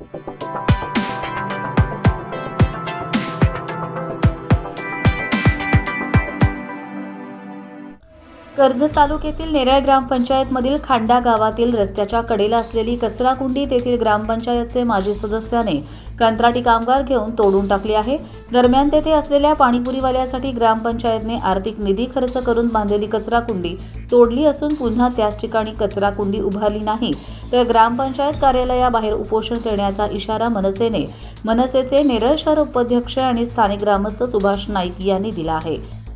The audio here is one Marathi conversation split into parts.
Thank you. कर्जत तालुक्यातील नेरळ ग्रामपंचायतमधील खांडा गावातील रस्त्याच्या कडेला असलेली कचराकुंडी तेथील ग्रामपंचायतचे माजी सदस्याने कंत्राटी कामगार घेऊन तोडून टाकली आहे. दरम्यान तेथे असलेल्या पाणीपुरीवाल्यासाठी ग्रामपंचायतने आर्थिक निधी खर्च करून बांधलेली कचराकुंडी तोडली असून पुन्हा त्याच ठिकाणी कचराकुंडी उभारली नाही. तर ग्रामपंचायत कार्यालयाबाहेर उपोषण करण्याचा इशारा मनसेने मनसेचे नेरळ शहर उपाध्यक्ष आणि स्थानिक ग्रामस्थ सुभाष नाईक यांनी दिला आहे.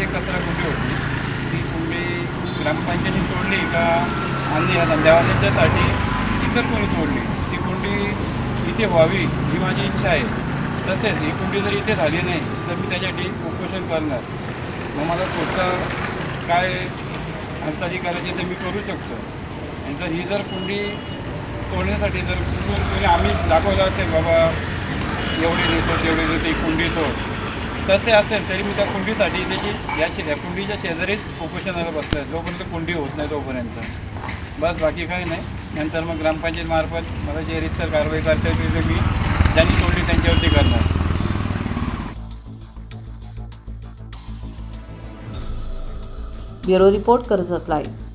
जे कचरा कुठे होती. ती कुंडी ग्रामपंचायतीने तोडली का आणि या धंद्यावाल्यांच्यासाठी इतर कोणी तोडली? ती कुंडी इथे व्हावी ही माझी इच्छा आहे. तसेच ही कुंडी जर इथे झाली नाही तर मी त्याच्यासाठी उपोषण करणार. मग मला पुढचं काय हालचाली करायची ते मी करू शकतो? आणि जर ही जर कुंडी तोडण्यासाठी जर कुठून कोणी आम्ही दाखवलं असेल बाबा एवढे देतो तेवढे देतो ही कुंडी तोड. तसे असेल तरी मी त्या कुंडीसाठी त्याची या शे कुंडीच्या शेजारीच उपोषणाला बसलं आहे जोपर्यंत कुंडी होत नाही तोपर्यंत. बस बाकी काही नाही. नंतर मग ग्रामपंचायतमार्फत मला जे रितसर कारवाई करता येईल ते मी ज्यांनी तोडली त्यांच्यावरती करणार. Bureau report Karjat live.